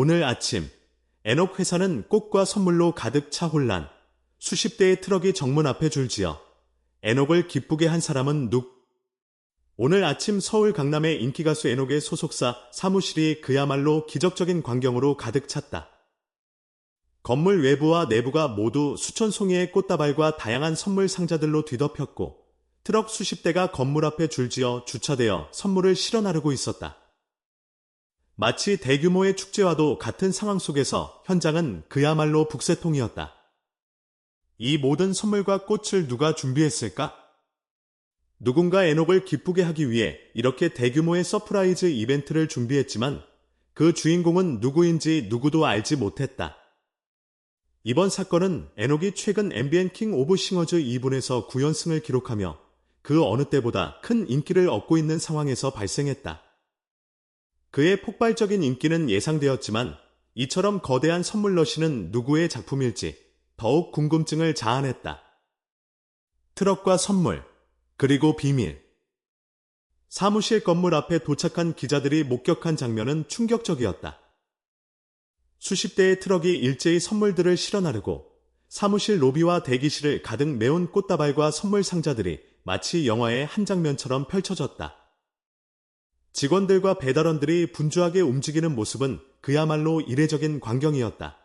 오늘 아침 에녹 회사는 꽃과 선물로 가득 차 혼란. 수십 대의 트럭이 정문 앞에 줄지어 에녹을 기쁘게 한 사람은 누? 오늘 아침 서울 강남의 인기가수 에녹의 소속사 사무실이 그야말로 기적적인 광경으로 가득 찼다. 건물 외부와 내부가 모두 수천 송이의 꽃다발과 다양한 선물 상자들로 뒤덮였고 트럭 수십 대가 건물 앞에 줄지어 주차되어 선물을 실어 나르고 있었다. 마치 대규모의 축제와도 같은 상황 속에서 현장은 그야말로 북새통이었다. 이 모든 선물과 꽃을 누가 준비했을까? 누군가 에녹을 기쁘게 하기 위해 이렇게 대규모의 서프라이즈 이벤트를 준비했지만 그 주인공은 누구인지 누구도 알지 못했다. 이번 사건은 에녹이 최근 MBN 킹 오브 싱어즈 2분에서 9연승을 기록하며 그 어느 때보다 큰 인기를 얻고 있는 상황에서 발생했다. 그의 폭발적인 인기는 예상되었지만 이처럼 거대한 선물 러시는 누구의 작품일지 더욱 궁금증을 자아냈다. 트럭과 선물, 그리고 비밀. 사무실 건물 앞에 도착한 기자들이 목격한 장면은 충격적이었다. 수십 대의 트럭이 일제히 선물들을 실어 나르고 사무실 로비와 대기실을 가득 메운 꽃다발과 선물 상자들이 마치 영화의 한 장면처럼 펼쳐졌다. 직원들과 배달원들이 분주하게 움직이는 모습은 그야말로 이례적인 광경이었다.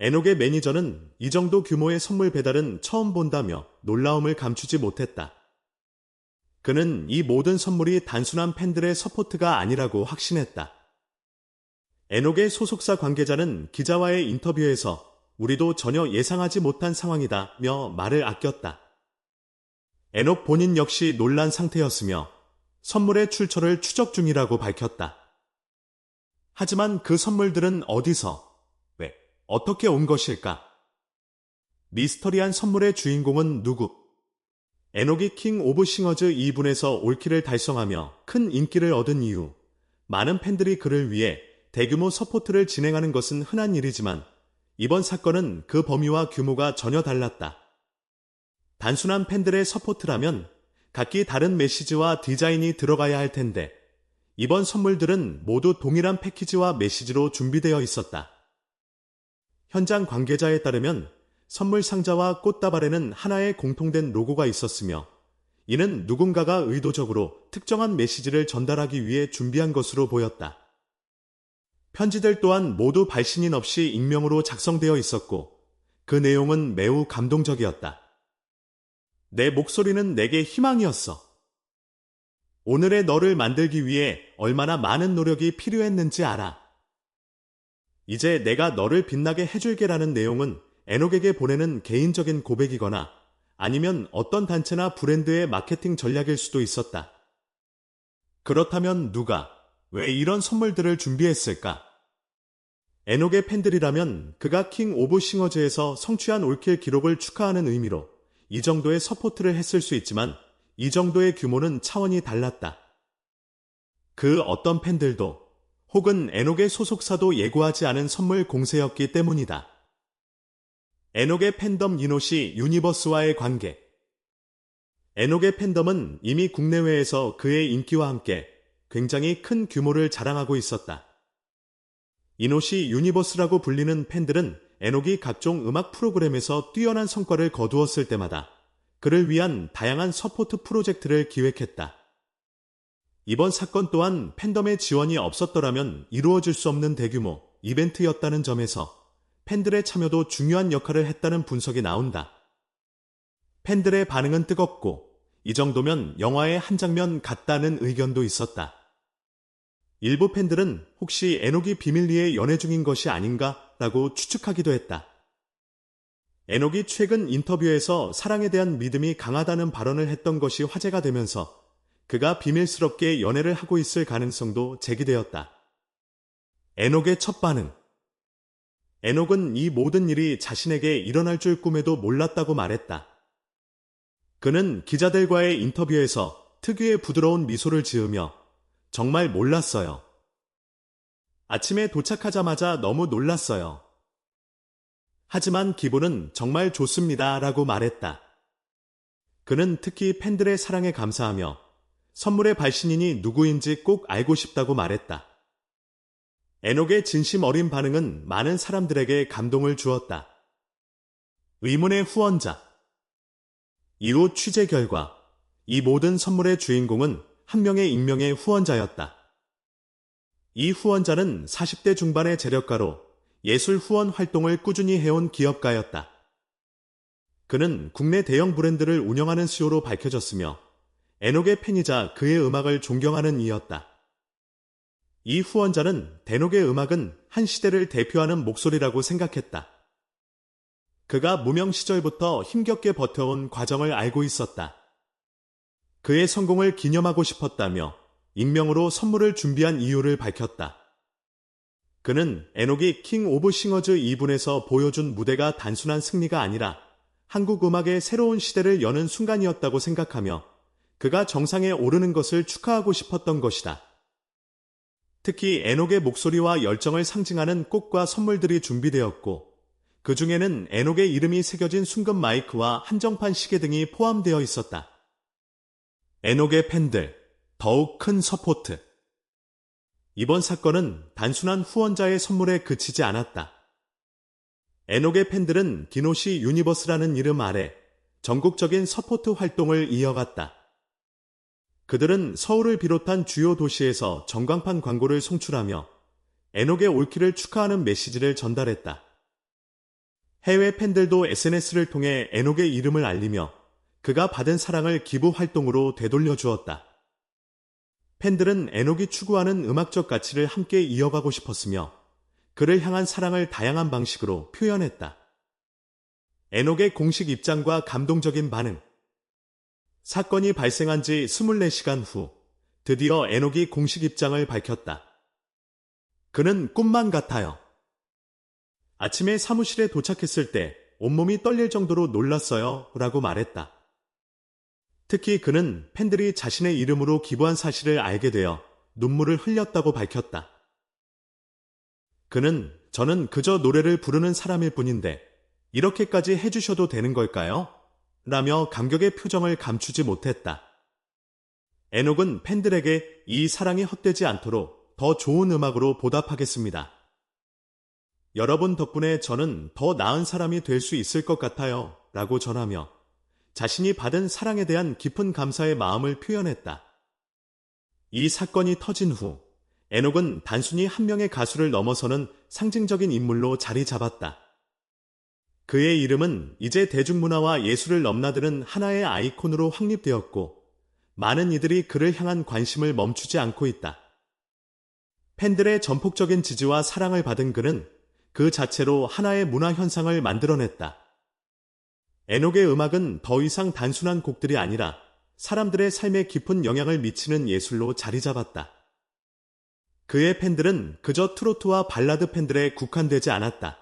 에녹의 매니저는 이 정도 규모의 선물 배달은 처음 본다며 놀라움을 감추지 못했다. 그는 이 모든 선물이 단순한 팬들의 서포트가 아니라고 확신했다. 에녹의 소속사 관계자는 기자와의 인터뷰에서 우리도 전혀 예상하지 못한 상황이다며 말을 아꼈다. 에녹 본인 역시 놀란 상태였으며 선물의 출처를 추적 중이라고 밝혔다. 하지만 그 선물들은 어디서, 왜, 어떻게 온 것일까? 미스터리한 선물의 주인공은 누구? 에녹이 킹 오브 싱어즈 2분에서 올킬을 달성하며 큰 인기를 얻은 이후 많은 팬들이 그를 위해 대규모 서포트를 진행하는 것은 흔한 일이지만 이번 사건은 그 범위와 규모가 전혀 달랐다. 단순한 팬들의 서포트라면 각기 다른 메시지와 디자인이 들어가야 할 텐데 이번 선물들은 모두 동일한 패키지와 메시지로 준비되어 있었다. 현장 관계자에 따르면 선물 상자와 꽃다발에는 하나의 공통된 로고가 있었으며 이는 누군가가 의도적으로 특정한 메시지를 전달하기 위해 준비한 것으로 보였다. 편지들 또한 모두 발신인 없이 익명으로 작성되어 있었고 그 내용은 매우 감동적이었다. 내 목소리는 내게 희망이었어. 오늘의 너를 만들기 위해 얼마나 많은 노력이 필요했는지 알아. 이제 내가 너를 빛나게 해줄게라는 내용은 에녹에게 보내는 개인적인 고백이거나 아니면 어떤 단체나 브랜드의 마케팅 전략일 수도 있었다. 그렇다면 누가 왜 이런 선물들을 준비했을까? 에녹의 팬들이라면 그가 킹 오브 싱어즈에서 성취한 올킬 기록을 축하하는 의미로 이 정도의 서포트를 했을 수 있지만 이 정도의 규모는 차원이 달랐다. 그 어떤 팬들도 혹은 에녹의 소속사도 예고하지 않은 선물 공세였기 때문이다. 에녹의 팬덤 이노시 유니버스와의 관계 에녹의 팬덤은 이미 국내외에서 그의 인기와 함께 굉장히 큰 규모를 자랑하고 있었다. 이노시 유니버스라고 불리는 팬들은 에녹이 각종 음악 프로그램에서 뛰어난 성과를 거두었을 때마다 그를 위한 다양한 서포트 프로젝트를 기획했다. 이번 사건 또한 팬덤의 지원이 없었더라면 이루어질 수 없는 대규모 이벤트였다는 점에서 팬들의 참여도 중요한 역할을 했다는 분석이 나온다. 팬들의 반응은 뜨겁고 이 정도면 영화의 한 장면 같다는 의견도 있었다. 일부 팬들은 혹시 에녹이 비밀리에 연애 중인 것이 아닌가 라고 추측하기도 했다. 에녹이 최근 인터뷰에서 사랑에 대한 믿음이 강하다는 발언을 했던 것이 화제가 되면서 그가 비밀스럽게 연애를 하고 있을 가능성도 제기되었다. 에녹의 첫 반응. 에녹은 이 모든 일이 자신에게 일어날 줄 꿈에도 몰랐다고 말했다. 그는 기자들과의 인터뷰에서 특유의 부드러운 미소를 지으며 정말 몰랐어요. 아침에 도착하자마자 너무 놀랐어요. 하지만 기분은 정말 좋습니다. 라고 말했다. 그는 특히 팬들의 사랑에 감사하며 선물의 발신인이 누구인지 꼭 알고 싶다고 말했다. 에녹의 진심 어린 반응은 많은 사람들에게 감동을 주었다. 의문의 후원자. 이후 취재 결과 이 모든 선물의 주인공은 한 명의 익명의 후원자였다. 이 후원자는 40대 중반의 재력가로 예술 후원 활동을 꾸준히 해온 기업가였다. 그는 국내 대형 브랜드를 운영하는 CEO로 밝혀졌으며 에녹의 팬이자 그의 음악을 존경하는 이였다. 이 후원자는 대녹의 음악은 한 시대를 대표하는 목소리라고 생각했다. 그가 무명 시절부터 힘겹게 버텨온 과정을 알고 있었다. 그의 성공을 기념하고 싶었다며 익명으로 선물을 준비한 이유를 밝혔다. 그는 에녹이 킹 오브 싱어즈 2분에서 보여준 무대가 단순한 승리가 아니라 한국 음악의 새로운 시대를 여는 순간이었다고 생각하며 그가 정상에 오르는 것을 축하하고 싶었던 것이다. 특히 에녹의 목소리와 열정을 상징하는 꽃과 선물들이 준비되었고 그 중에는 에녹의 이름이 새겨진 순금 마이크와 한정판 시계 등이 포함되어 있었다. 에녹의 팬들, 더욱 큰 서포트. 이번 사건은 단순한 후원자의 선물에 그치지 않았다. 에녹의 팬들은 디노시 유니버스라는 이름 아래 전국적인 서포트 활동을 이어갔다. 그들은 서울을 비롯한 주요 도시에서 전광판 광고를 송출하며 에녹의 올킬을 축하하는 메시지를 전달했다. 해외 팬들도 SNS를 통해 에녹의 이름을 알리며 그가 받은 사랑을 기부 활동으로 되돌려 주었다. 팬들은 에녹이 추구하는 음악적 가치를 함께 이어가고 싶었으며 그를 향한 사랑을 다양한 방식으로 표현했다. 에녹의 공식 입장과 감동적인 반응, 사건이 발생한 지 24시간 후 드디어 에녹이 공식 입장을 밝혔다. 그는 꿈만 같아요. 아침에 사무실에 도착했을 때 온몸이 떨릴 정도로 놀랐어요 라고 말했다. 특히 그는 팬들이 자신의 이름으로 기부한 사실을 알게 되어 눈물을 흘렸다고 밝혔다. 그는 저는 그저 노래를 부르는 사람일 뿐인데 이렇게까지 해주셔도 되는 걸까요? 라며 감격의 표정을 감추지 못했다. 에녹은 팬들에게 이 사랑이 헛되지 않도록 더 좋은 음악으로 보답하겠습니다. 여러분 덕분에 저는 더 나은 사람이 될 수 있을 것 같아요. 라고 전하며 자신이 받은 사랑에 대한 깊은 감사의 마음을 표현했다. 이 사건이 터진 후 에녹은 단순히 한 명의 가수를 넘어서는 상징적인 인물로 자리 잡았다. 그의 이름은 이제 대중문화와 예술을 넘나드는 하나의 아이콘으로 확립되었고 많은 이들이 그를 향한 관심을 멈추지 않고 있다. 팬들의 전폭적인 지지와 사랑을 받은 그는 그 자체로 하나의 문화 현상을 만들어냈다. 에녹의 음악은 더 이상 단순한 곡들이 아니라 사람들의 삶에 깊은 영향을 미치는 예술로 자리 잡았다. 그의 팬들은 그저 트로트와 발라드 팬들에 국한되지 않았다.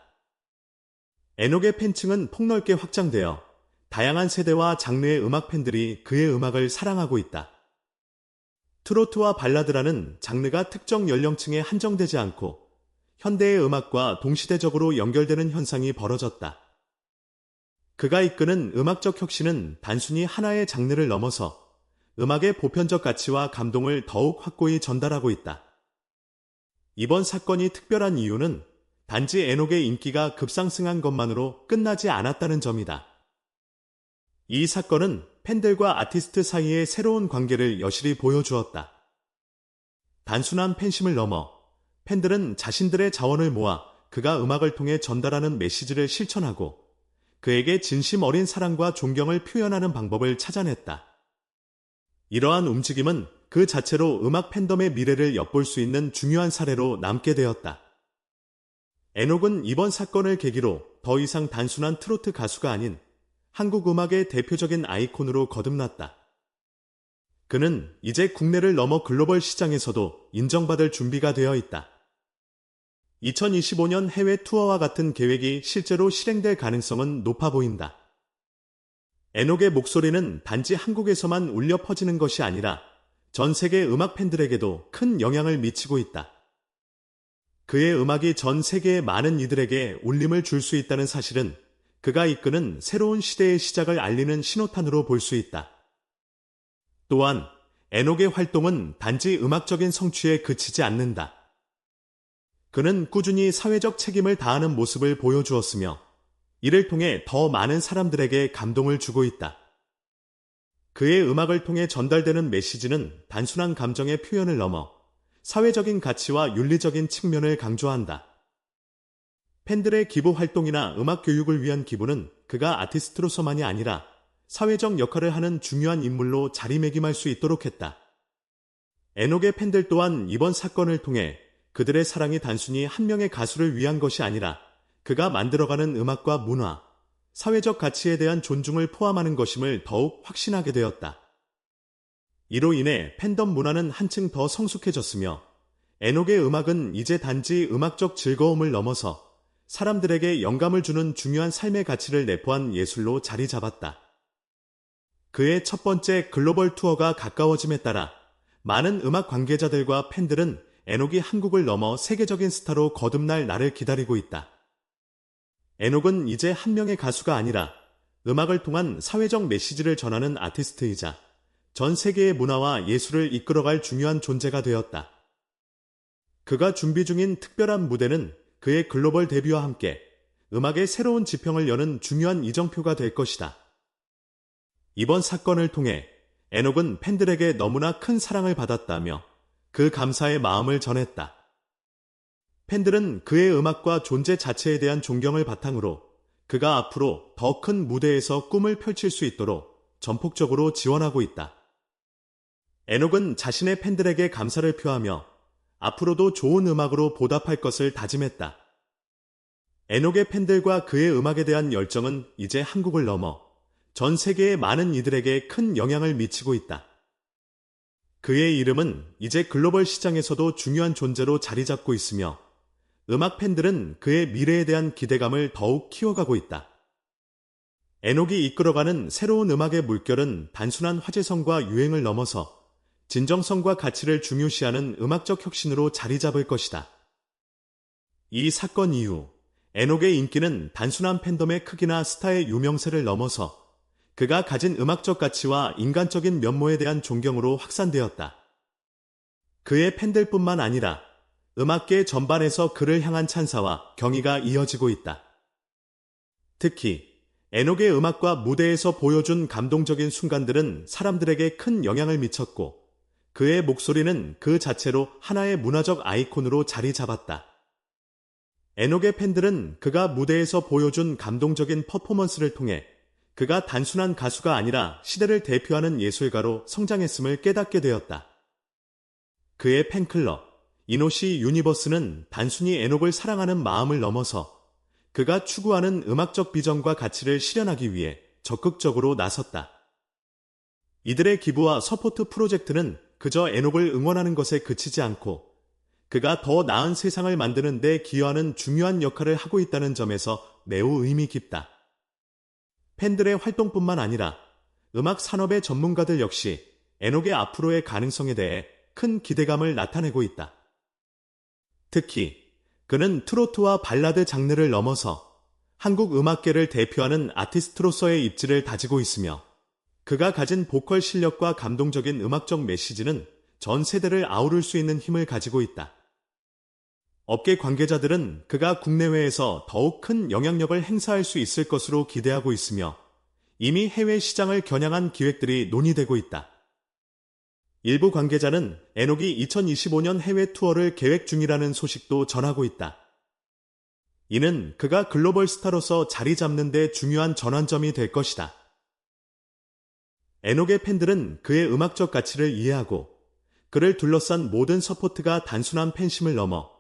에녹의 팬층은 폭넓게 확장되어 다양한 세대와 장르의 음악 팬들이 그의 음악을 사랑하고 있다. 트로트와 발라드라는 장르가 특정 연령층에 한정되지 않고 현대의 음악과 동시대적으로 연결되는 현상이 벌어졌다. 그가 이끄는 음악적 혁신은 단순히 하나의 장르를 넘어서 음악의 보편적 가치와 감동을 더욱 확고히 전달하고 있다. 이번 사건이 특별한 이유는 단지 에녹의 인기가 급상승한 것만으로 끝나지 않았다는 점이다. 이 사건은 팬들과 아티스트 사이의 새로운 관계를 여실히 보여주었다. 단순한 팬심을 넘어 팬들은 자신들의 자원을 모아 그가 음악을 통해 전달하는 메시지를 실천하고 그에게 진심 어린 사랑과 존경을 표현하는 방법을 찾아냈다. 이러한 움직임은 그 자체로 음악 팬덤의 미래를 엿볼 수 있는 중요한 사례로 남게 되었다. 에녹은 이번 사건을 계기로 더 이상 단순한 트로트 가수가 아닌 한국 음악의 대표적인 아이콘으로 거듭났다. 그는 이제 국내를 넘어 글로벌 시장에서도 인정받을 준비가 되어 있다. 2025년 해외 투어와 같은 계획이 실제로 실행될 가능성은 높아 보인다. 에녹의 목소리는 단지 한국에서만 울려 퍼지는 것이 아니라 전 세계 음악 팬들에게도 큰 영향을 미치고 있다. 그의 음악이 전 세계의 많은 이들에게 울림을 줄 수 있다는 사실은 그가 이끄는 새로운 시대의 시작을 알리는 신호탄으로 볼 수 있다. 또한 에녹의 활동은 단지 음악적인 성취에 그치지 않는다. 그는 꾸준히 사회적 책임을 다하는 모습을 보여주었으며 이를 통해 더 많은 사람들에게 감동을 주고 있다. 그의 음악을 통해 전달되는 메시지는 단순한 감정의 표현을 넘어 사회적인 가치와 윤리적인 측면을 강조한다. 팬들의 기부 활동이나 음악 교육을 위한 기부는 그가 아티스트로서만이 아니라 사회적 역할을 하는 중요한 인물로 자리매김할 수 있도록 했다. 에녹의 팬들 또한 이번 사건을 통해 그들의 사랑이 단순히 한 명의 가수를 위한 것이 아니라 그가 만들어가는 음악과 문화, 사회적 가치에 대한 존중을 포함하는 것임을 더욱 확신하게 되었다. 이로 인해 팬덤 문화는 한층 더 성숙해졌으며 에녹의 음악은 이제 단지 음악적 즐거움을 넘어서 사람들에게 영감을 주는 중요한 삶의 가치를 내포한 예술로 자리 잡았다. 그의 첫 번째 글로벌 투어가 가까워짐에 따라 많은 음악 관계자들과 팬들은 에녹이 한국을 넘어 세계적인 스타로 거듭날 날을 기다리고 있다. 에녹은 이제 한 명의 가수가 아니라 음악을 통한 사회적 메시지를 전하는 아티스트이자 전 세계의 문화와 예술을 이끌어갈 중요한 존재가 되었다. 그가 준비 중인 특별한 무대는 그의 글로벌 데뷔와 함께 음악의 새로운 지평을 여는 중요한 이정표가 될 것이다. 이번 사건을 통해 에녹은 팬들에게 너무나 큰 사랑을 받았다며 그 감사의 마음을 전했다. 팬들은 그의 음악과 존재 자체에 대한 존경을 바탕으로 그가 앞으로 더 큰 무대에서 꿈을 펼칠 수 있도록 전폭적으로 지원하고 있다. 에녹은 자신의 팬들에게 감사를 표하며 앞으로도 좋은 음악으로 보답할 것을 다짐했다. 에녹의 팬들과 그의 음악에 대한 열정은 이제 한국을 넘어 전 세계의 많은 이들에게 큰 영향을 미치고 있다. 그의 이름은 이제 글로벌 시장에서도 중요한 존재로 자리 잡고 있으며 음악 팬들은 그의 미래에 대한 기대감을 더욱 키워가고 있다. 에녹이 이끌어가는 새로운 음악의 물결은 단순한 화제성과 유행을 넘어서 진정성과 가치를 중요시하는 음악적 혁신으로 자리 잡을 것이다. 이 사건 이후 에녹의 인기는 단순한 팬덤의 크기나 스타의 유명세를 넘어서 그가 가진 음악적 가치와 인간적인 면모에 대한 존경으로 확산되었다. 그의 팬들뿐만 아니라 음악계 전반에서 그를 향한 찬사와 경의가 이어지고 있다. 특히 에녹의 음악과 무대에서 보여준 감동적인 순간들은 사람들에게 큰 영향을 미쳤고 그의 목소리는 그 자체로 하나의 문화적 아이콘으로 자리 잡았다. 에녹의 팬들은 그가 무대에서 보여준 감동적인 퍼포먼스를 통해 그가 단순한 가수가 아니라 시대를 대표하는 예술가로 성장했음을 깨닫게 되었다. 그의 팬클럽, 이노시 유니버스는 단순히 에녹을 사랑하는 마음을 넘어서 그가 추구하는 음악적 비전과 가치를 실현하기 위해 적극적으로 나섰다. 이들의 기부와 서포트 프로젝트는 그저 에녹을 응원하는 것에 그치지 않고 그가 더 나은 세상을 만드는 데 기여하는 중요한 역할을 하고 있다는 점에서 매우 의미 깊다. 팬들의 활동뿐만 아니라 음악 산업의 전문가들 역시 에녹의 앞으로의 가능성에 대해 큰 기대감을 나타내고 있다. 특히 그는 트로트와 발라드 장르를 넘어서 한국 음악계를 대표하는 아티스트로서의 입지를 다지고 있으며 그가 가진 보컬 실력과 감동적인 음악적 메시지는 전 세대를 아우를 수 있는 힘을 가지고 있다. 업계 관계자들은 그가 국내외에서 더욱 큰 영향력을 행사할 수 있을 것으로 기대하고 있으며 이미 해외 시장을 겨냥한 기획들이 논의되고 있다. 일부 관계자는 에녹이 2025년 해외 투어를 계획 중이라는 소식도 전하고 있다. 이는 그가 글로벌 스타로서 자리 잡는 데 중요한 전환점이 될 것이다. 에녹의 팬들은 그의 음악적 가치를 이해하고 그를 둘러싼 모든 서포트가 단순한 팬심을 넘어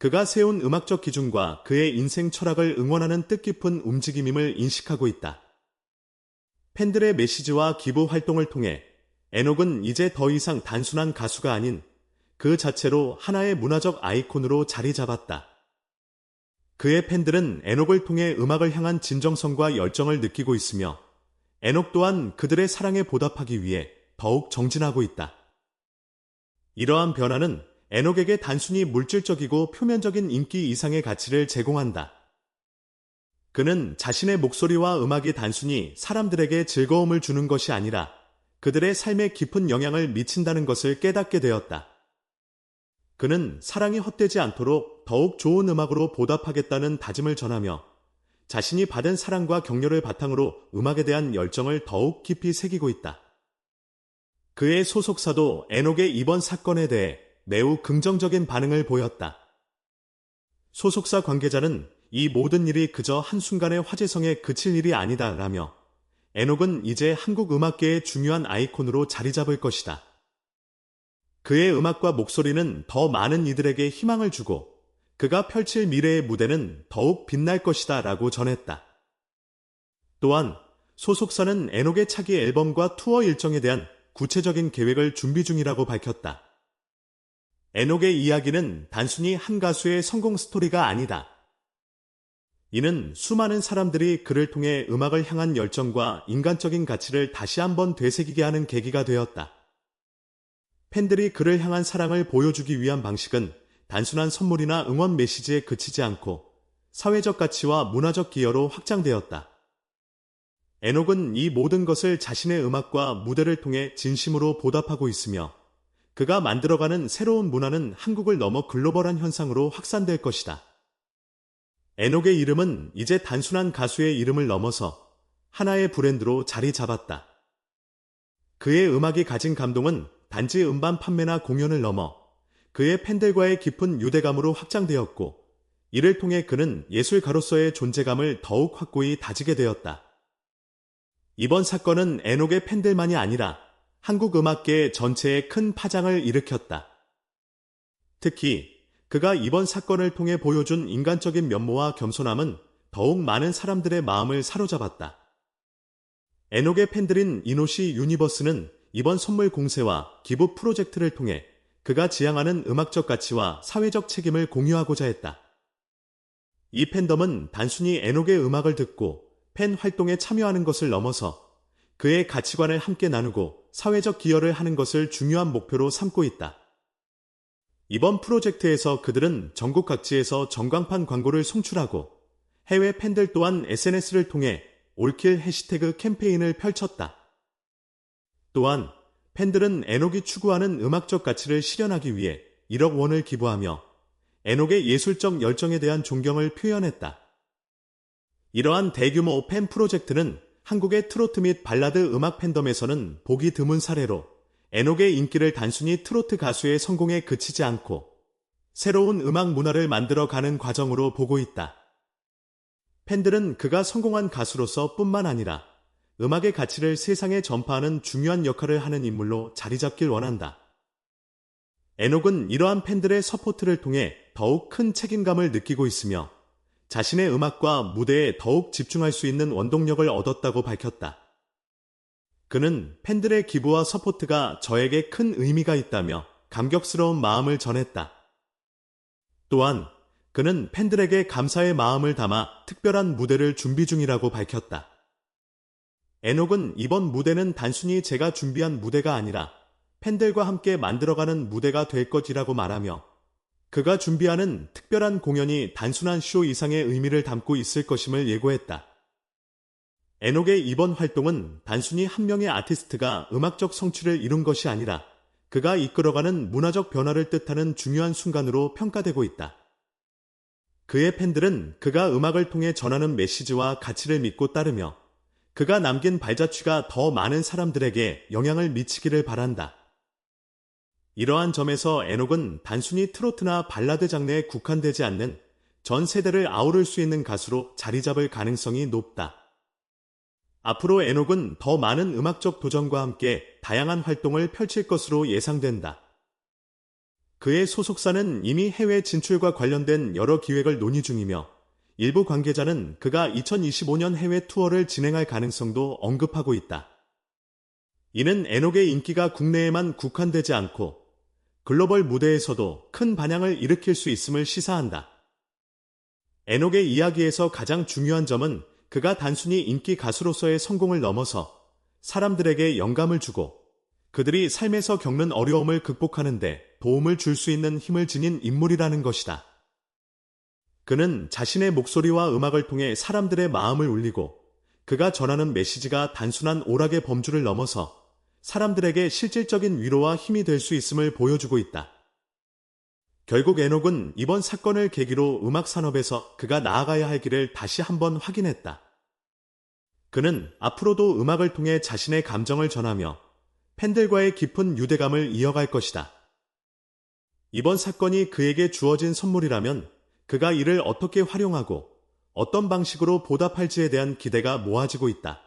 그가 세운 음악적 기준과 그의 인생 철학을 응원하는 뜻깊은 움직임임을 인식하고 있다. 팬들의 메시지와 기부 활동을 통해 에녹은 이제 더 이상 단순한 가수가 아닌 그 자체로 하나의 문화적 아이콘으로 자리 잡았다. 그의 팬들은 에녹을 통해 음악을 향한 진정성과 열정을 느끼고 있으며 에녹 또한 그들의 사랑에 보답하기 위해 더욱 정진하고 있다. 이러한 변화는 에녹에게 단순히 물질적이고 표면적인 인기 이상의 가치를 제공한다. 그는 자신의 목소리와 음악이 단순히 사람들에게 즐거움을 주는 것이 아니라 그들의 삶에 깊은 영향을 미친다는 것을 깨닫게 되었다. 그는 사랑이 헛되지 않도록 더욱 좋은 음악으로 보답하겠다는 다짐을 전하며 자신이 받은 사랑과 격려를 바탕으로 음악에 대한 열정을 더욱 깊이 새기고 있다. 그의 소속사도 에녹의 이번 사건에 대해 매우 긍정적인 반응을 보였다. 소속사 관계자는 이 모든 일이 그저 한순간의 화제성에 그칠 일이 아니다 라며 에녹은 이제 한국 음악계의 중요한 아이콘으로 자리 잡을 것이다. 그의 음악과 목소리는 더 많은 이들에게 희망을 주고 그가 펼칠 미래의 무대는 더욱 빛날 것이다 라고 전했다. 또한 소속사는 에녹의 차기 앨범과 투어 일정에 대한 구체적인 계획을 준비 중이라고 밝혔다. 에녹의 이야기는 단순히 한 가수의 성공 스토리가 아니다. 이는 수많은 사람들이 그를 통해 음악을 향한 열정과 인간적인 가치를 다시 한번 되새기게 하는 계기가 되었다. 팬들이 그를 향한 사랑을 보여주기 위한 방식은 단순한 선물이나 응원 메시지에 그치지 않고 사회적 가치와 문화적 기여로 확장되었다. 에녹은 이 모든 것을 자신의 음악과 무대를 통해 진심으로 보답하고 있으며 그가 만들어가는 새로운 문화는 한국을 넘어 글로벌한 현상으로 확산될 것이다. 에녹의 이름은 이제 단순한 가수의 이름을 넘어서 하나의 브랜드로 자리 잡았다. 그의 음악이 가진 감동은 단지 음반 판매나 공연을 넘어 그의 팬들과의 깊은 유대감으로 확장되었고 이를 통해 그는 예술가로서의 존재감을 더욱 확고히 다지게 되었다. 이번 사건은 에녹의 팬들만이 아니라 한국 음악계 전체에 큰 파장을 일으켰다. 특히 그가 이번 사건을 통해 보여준 인간적인 면모와 겸손함은 더욱 많은 사람들의 마음을 사로잡았다. 에녹의 팬들인 이노시 유니버스는 이번 선물 공세와 기부 프로젝트를 통해 그가 지향하는 음악적 가치와 사회적 책임을 공유하고자 했다. 이 팬덤은 단순히 에녹의 음악을 듣고 팬 활동에 참여하는 것을 넘어서 그의 가치관을 함께 나누고 사회적 기여를 하는 것을 중요한 목표로 삼고 있다. 이번 프로젝트에서 그들은 전국 각지에서 전광판 광고를 송출하고 해외 팬들 또한 SNS를 통해 올킬 해시태그 캠페인을 펼쳤다. 또한 팬들은 에녹이 추구하는 음악적 가치를 실현하기 위해 1억 원을 기부하며 에녹의 예술적 열정에 대한 존경을 표현했다. 이러한 대규모 팬 프로젝트는 한국의 트로트 및 발라드 음악 팬덤에서는 보기 드문 사례로 에녹의 인기를 단순히 트로트 가수의 성공에 그치지 않고 새로운 음악 문화를 만들어 가는 과정으로 보고 있다. 팬들은 그가 성공한 가수로서 뿐만 아니라 음악의 가치를 세상에 전파하는 중요한 역할을 하는 인물로 자리 잡길 원한다. 에녹은 이러한 팬들의 서포트를 통해 더욱 큰 책임감을 느끼고 있으며 자신의 음악과 무대에 더욱 집중할 수 있는 원동력을 얻었다고 밝혔다. 그는 팬들의 기부와 서포트가 저에게 큰 의미가 있다며 감격스러운 마음을 전했다. 또한 그는 팬들에게 감사의 마음을 담아 특별한 무대를 준비 중이라고 밝혔다. 에녹은 이번 무대는 단순히 제가 준비한 무대가 아니라 팬들과 함께 만들어가는 무대가 될 것이라고 말하며 그가 준비하는 특별한 공연이 단순한 쇼 이상의 의미를 담고 있을 것임을 예고했다. 에녹의 이번 활동은 단순히 한 명의 아티스트가 음악적 성취를 이룬 것이 아니라 그가 이끌어가는 문화적 변화를 뜻하는 중요한 순간으로 평가되고 있다. 그의 팬들은 그가 음악을 통해 전하는 메시지와 가치를 믿고 따르며 그가 남긴 발자취가 더 많은 사람들에게 영향을 미치기를 바란다. 이러한 점에서 에녹은 단순히 트로트나 발라드 장르에 국한되지 않는 전 세대를 아우를 수 있는 가수로 자리 잡을 가능성이 높다. 앞으로 에녹은 더 많은 음악적 도전과 함께 다양한 활동을 펼칠 것으로 예상된다. 그의 소속사는 이미 해외 진출과 관련된 여러 기획을 논의 중이며 일부 관계자는 그가 2025년 해외 투어를 진행할 가능성도 언급하고 있다. 이는 에녹의 인기가 국내에만 국한되지 않고 글로벌 무대에서도 큰 반향을 일으킬 수 있음을 시사한다. 에녹의 이야기에서 가장 중요한 점은 그가 단순히 인기 가수로서의 성공을 넘어서 사람들에게 영감을 주고 그들이 삶에서 겪는 어려움을 극복하는데 도움을 줄 수 있는 힘을 지닌 인물이라는 것이다. 그는 자신의 목소리와 음악을 통해 사람들의 마음을 울리고 그가 전하는 메시지가 단순한 오락의 범주를 넘어서 사람들에게 실질적인 위로와 힘이 될 수 있음을 보여주고 있다. 결국 에녹은 이번 사건을 계기로 음악 산업에서 그가 나아가야 할 길을 다시 한번 확인했다. 그는 앞으로도 음악을 통해 자신의 감정을 전하며 팬들과의 깊은 유대감을 이어갈 것이다. 이번 사건이 그에게 주어진 선물이라면 그가 이를 어떻게 활용하고 어떤 방식으로 보답할지에 대한 기대가 모아지고 있다.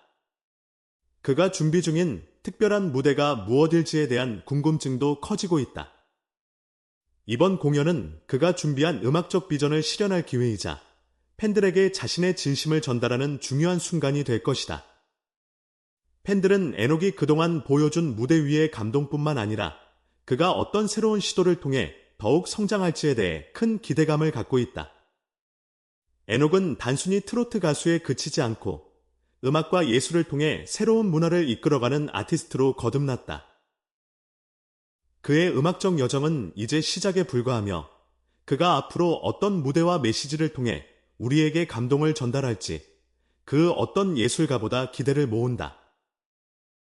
그가 준비 중인 특별한 무대가 무엇일지에 대한 궁금증도 커지고 있다. 이번 공연은 그가 준비한 음악적 비전을 실현할 기회이자 팬들에게 자신의 진심을 전달하는 중요한 순간이 될 것이다. 팬들은 에녹이 그동안 보여준 무대 위의 감동뿐만 아니라 그가 어떤 새로운 시도를 통해 더욱 성장할지에 대해 큰 기대감을 갖고 있다. 에녹은 단순히 트로트 가수에 그치지 않고 음악과 예술을 통해 새로운 문화를 이끌어가는 아티스트로 거듭났다. 그의 음악적 여정은 이제 시작에 불과하며 그가 앞으로 어떤 무대와 메시지를 통해 우리에게 감동을 전달할지 그 어떤 예술가보다 기대를 모은다.